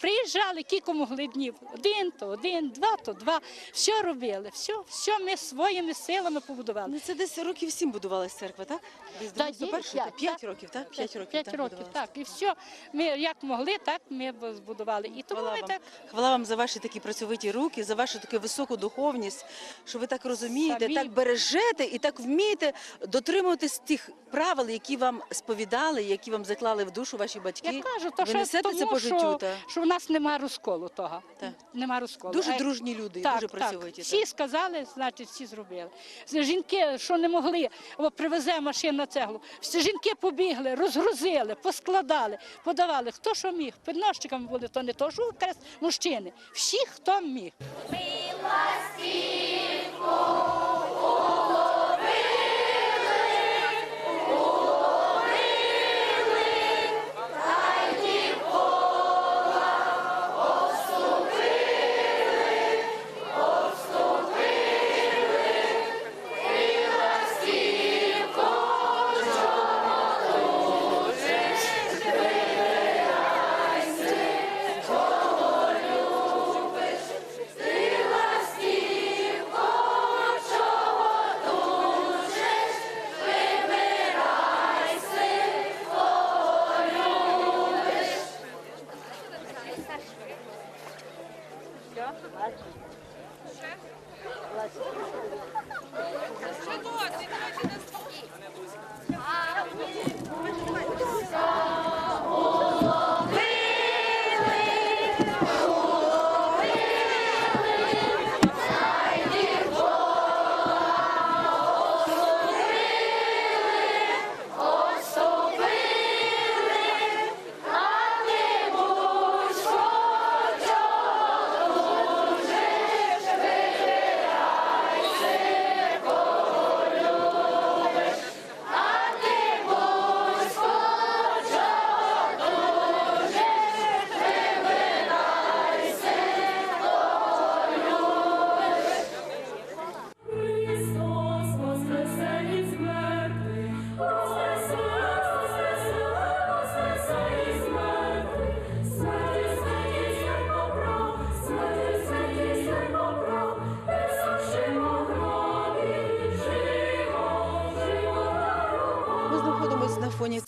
Приїжджали, кілька могли днів. Один, то один, два, то два. Все робили, все, все ми своїми силами побудували. Ну це десь років сім будувалась церква, так? Десь Та 91 є, та п'ять років, так? П'ять років. П'ять так, років, так. І все. Ми як могли, так ми збудували. І тому Хвала ми вам. так Хвала вам за ваші такі працьовиті руки, за вашу таку високу духовність, що ви так розумієте, Самі. так бережете і так вмієте дотримуватись тих правил, які вам сповідали, які вам заклали в душу ваші батьки. я кажу, то ви що несете тому, це по життю, що, та? Що в нас нема розколу того. Так. Нема розколу. Дуже дружні люди, Так, дуже так. Всі сказали, значить, всі зробили. Жінки, що не могли, о, привезе машина цеглу. Всі жінки побігли, розгрузили, поскладали, подавали. Хто що міг? Підносчиками були, то не то, що окрес мужчини. Всі, хто міг. Христос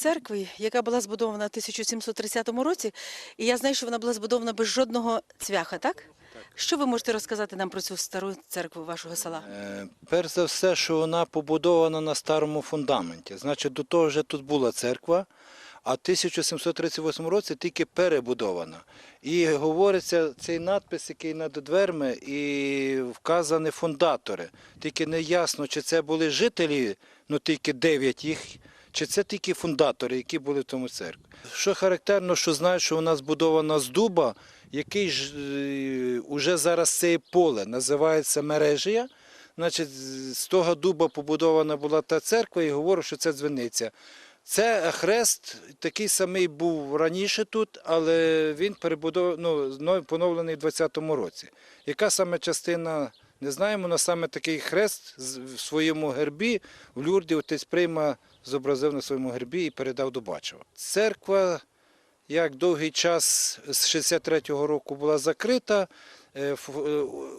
церкви, яка була збудована в 1730 році, і я знаю, що вона була збудована без жодного цвяха, так? Що ви можете розказати нам про цю стару церкву вашого села? Е, Перш за все, що вона побудована на старому фундаменті. Значить, до того вже тут була церква, а в 1738 році тільки перебудована. І говориться цей надпис, який над дверми, і вказані фундатори. Тільки не ясно, чи це були жителі, ну тільки дев'ять їх, чи це тільки фундатори, які були в тому церкві. Що характерно, що знають, що вона збудована з дуба, який ж е, уже зараз це поле називається мережія. Значить, з того дуба побудована була та церква, і говорю, що це дзвіниця. Це хрест такий самий був раніше тут, але він перебудов... ну, поновлений в 20-му році. Яка саме частина, не знаємо, але саме такий хрест в своєму гербі в Люрді отець Прийма зобразив на своєму гербі і передав до Бачева. Церква як довгий час з 63-го року була закрита. Е, е,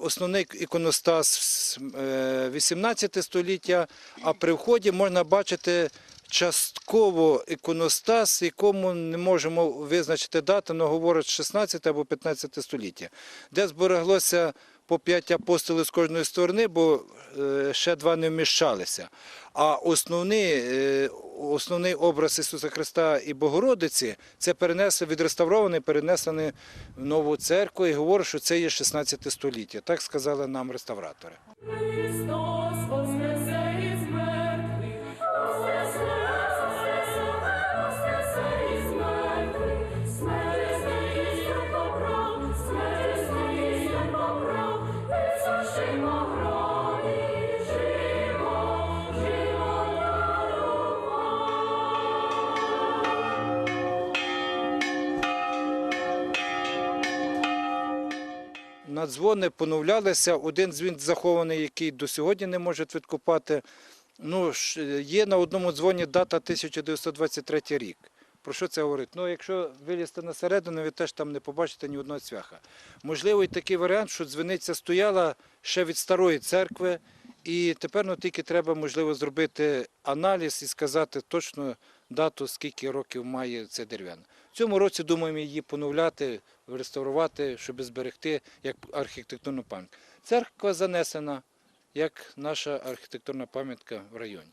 Основний іконостас е, 18 століття, а при вході можна бачити частково іконостас, якому не можемо визначити дату, але говорять 16 або 15 століття, де збереглося по п'ять апостолів з кожної сторони, бо е, ще два не вміщалися. А основний, е, основний образ Ісуса Христа і Богородиці це перенесли, відреставрований, перенесений в нову церкву і говорить, що це є 16 століття. Так сказали нам реставратори. На дзвони поновлялися. Один дзвін захований, який до сьогодні не можуть відкопати. Ну, є на одному дзвоні дата 1923 рік. Про що це говорить? Ну, якщо вилізти на середину, ви теж там не побачите ні одного цвяха. Можливо, і такий варіант, що дзвіниця стояла ще від старої церкви, і тепер ну, тільки треба, можливо, зробити аналіз і сказати точно дату, скільки років має це дерев'яна. В цьому році думаємо її поновляти, реставрувати, щоб зберегти як архітектурну пам'ятку. Церква занесена як наша архітектурна пам'ятка в районі.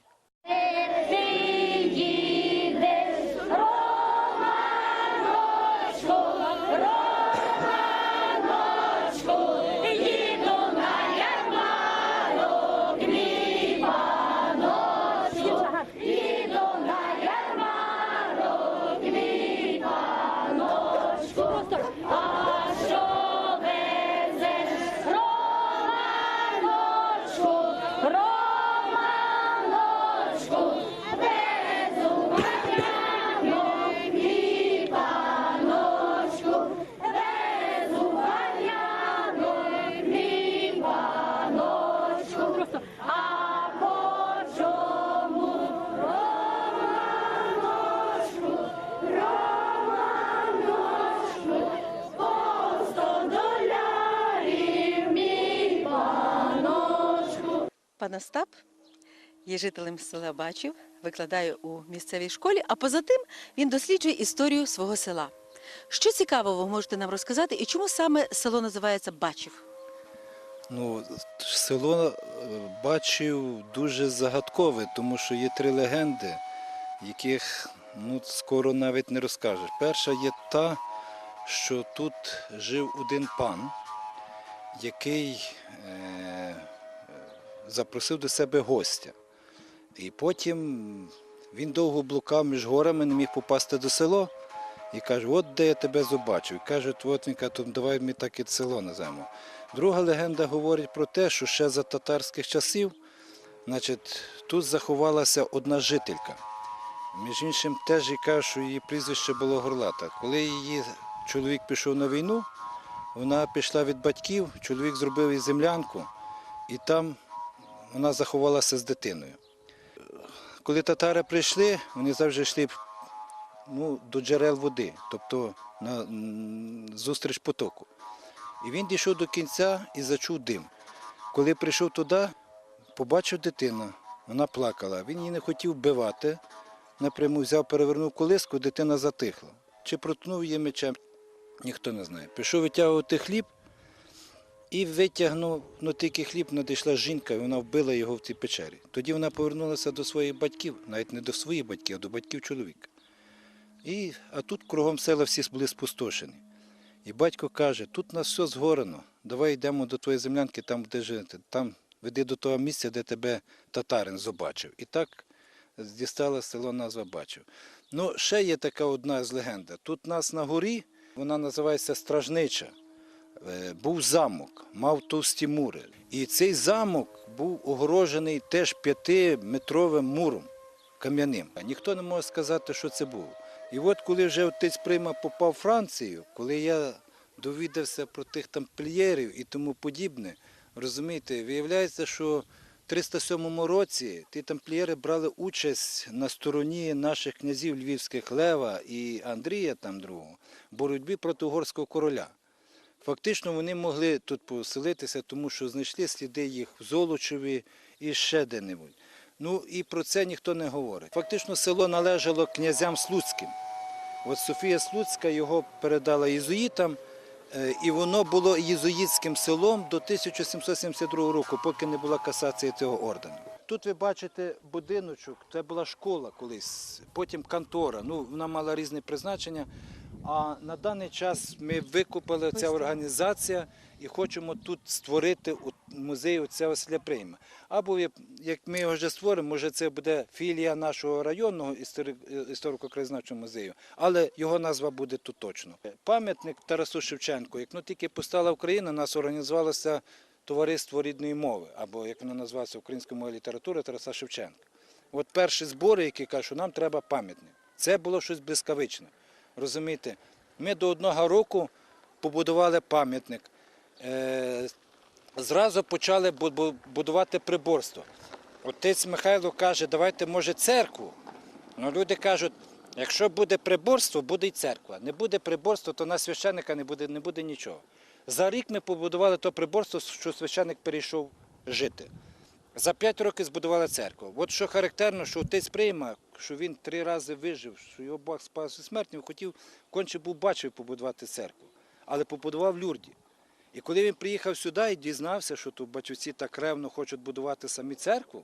Пан Остап є жителем села Бачів, викладає у місцевій школі, а поза тим він досліджує історію свого села. Що цікавого ви можете нам розказати і чому саме село називається Бачів? Ну, село е, бачив дуже загадкове, тому що є три легенди, яких ну, скоро навіть не розкажеш. Перша є та, що тут жив один пан, який е, запросив до себе гостя. І потім він довго блукав між горами, не міг попасти до село. І каже, от де я тебе побачив. І каже, от він каже, давай ми так і село назвемо. Друга легенда говорить про те, що ще за татарських часів значить, тут заховалася одна жителька. Між іншим, теж і каже, що її прізвище було Горлата. Коли її чоловік пішов на війну, вона пішла від батьків, чоловік зробив їй землянку, і там вона заховалася з дитиною. Коли татари прийшли, вони завжди йшли ну, до джерел води, тобто на зустріч потоку. І він дійшов до кінця і зачув дим. Коли прийшов туди, побачив дитину, вона плакала. Він її не хотів вбивати. Напряму взяв, перевернув колиску, дитина затихла. Чи проткнув її мечем, ніхто не знає. Пішов витягувати хліб і витягнув, ну тільки хліб надійшла жінка, і вона вбила його в цій печері. Тоді вона повернулася до своїх батьків, навіть не до своїх батьків, а до батьків чоловіка. І, а тут кругом села всі були спустошені. І батько каже, тут нас все згорено, давай йдемо до твоєї землянки, там де жити. Там веди до того місця, де тебе татарин побачив. І так дістала село назва бачив. Ну, ще є така одна з легенда. Тут нас на горі, вона називається Стражнича. Е, Був замок, мав товсті мури. І цей замок був огорожений теж п'ятиметровим муром кам'яним. Ніхто не може сказати, що це було. І от коли вже отець Прима попав в Францію, коли я довідався про тих тамплієрів і тому подібне, розумієте, виявляється, що в 307 році ті тамплієри брали участь на стороні наших князів львівських Лева і Андрія там другого в боротьбі проти угорського короля. Фактично вони могли тут поселитися, тому що знайшли сліди їх в Золочеві і ще де-небудь. Ну і про це ніхто не говорить. Фактично село належало князям Слуцьким. От Софія Слуцька його передала єзуїтам, е, і воно було єзуїтським селом до 1772 року, поки не була касація цього ордену. Тут ви бачите будиночок, це була школа колись, потім контора. Ну, вона мала різне призначення. А на даний час ми викупили ця організація і хочемо тут створити у- музей Василя Прийма. Або як- ми його вже створимо, може це буде філія нашого районного істори- історико-краєзнавчого музею, але його назва буде тут точно. Пам'ятник Тарасу Шевченку. Як ну, тільки постала Україна, у нас організувалося товариство рідної мови, або як воно називається українською мовою літератури Тараса Шевченка. От перші збори, які кажуть, що нам треба пам'ятник. Це було щось блискавичне. Розумієте, ми до одного року побудували пам'ятник. Е, зразу почали бу- бу- будувати приборство. Отець Михайло каже, давайте, може, церкву. Ну, люди кажуть, Якщо буде приборство, буде й церква. Не буде приборства, то на священника не буде, не буде нічого. За рік ми побудували то приборство, що священник перейшов жити. За п'ять років збудували церкву. От що характерно, що отець прийма, що він три рази вижив, що його Бог спас від смерті, він хотів, конче був бачив побудувати церкву, але побудував Люрді. І коли він приїхав сюди і дізнався, що тут батюці так ревно хочуть будувати самі церкву,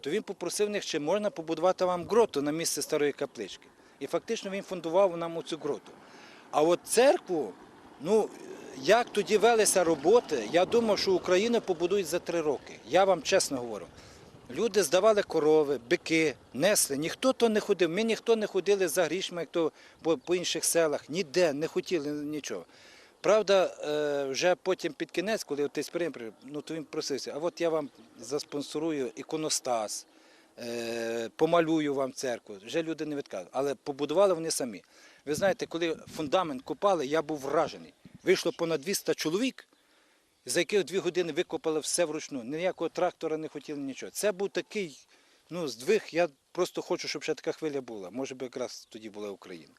то він попросив них, чи можна побудувати вам гроту на місце старої каплички. І фактично він фундував нам цю гроту. А от церкву, ну як тоді велися роботи, я думав, що Україну побудують за три роки. Я вам чесно говорю. Люди здавали корови, бики, несли. Ніхто то не ходив. Ми ніхто не ходили за грішми, як то по, по інших селах, ніде не хотіли нічого. Правда, е, вже потім під кінець, коли отець Прим, ну то він просився, а от я вам заспонсорую іконостас, е, помалюю вам церкву. Вже люди не відказують. Але побудували вони самі. Ви знаєте, коли фундамент копали, я був вражений. Вийшло понад 200 чоловік, за яких дві години викопали все вручну. Ніякого трактора не хотіли нічого. Це був такий ну, здвиг. Я просто хочу, щоб ще така хвиля була. Може би якраз тоді була Україна.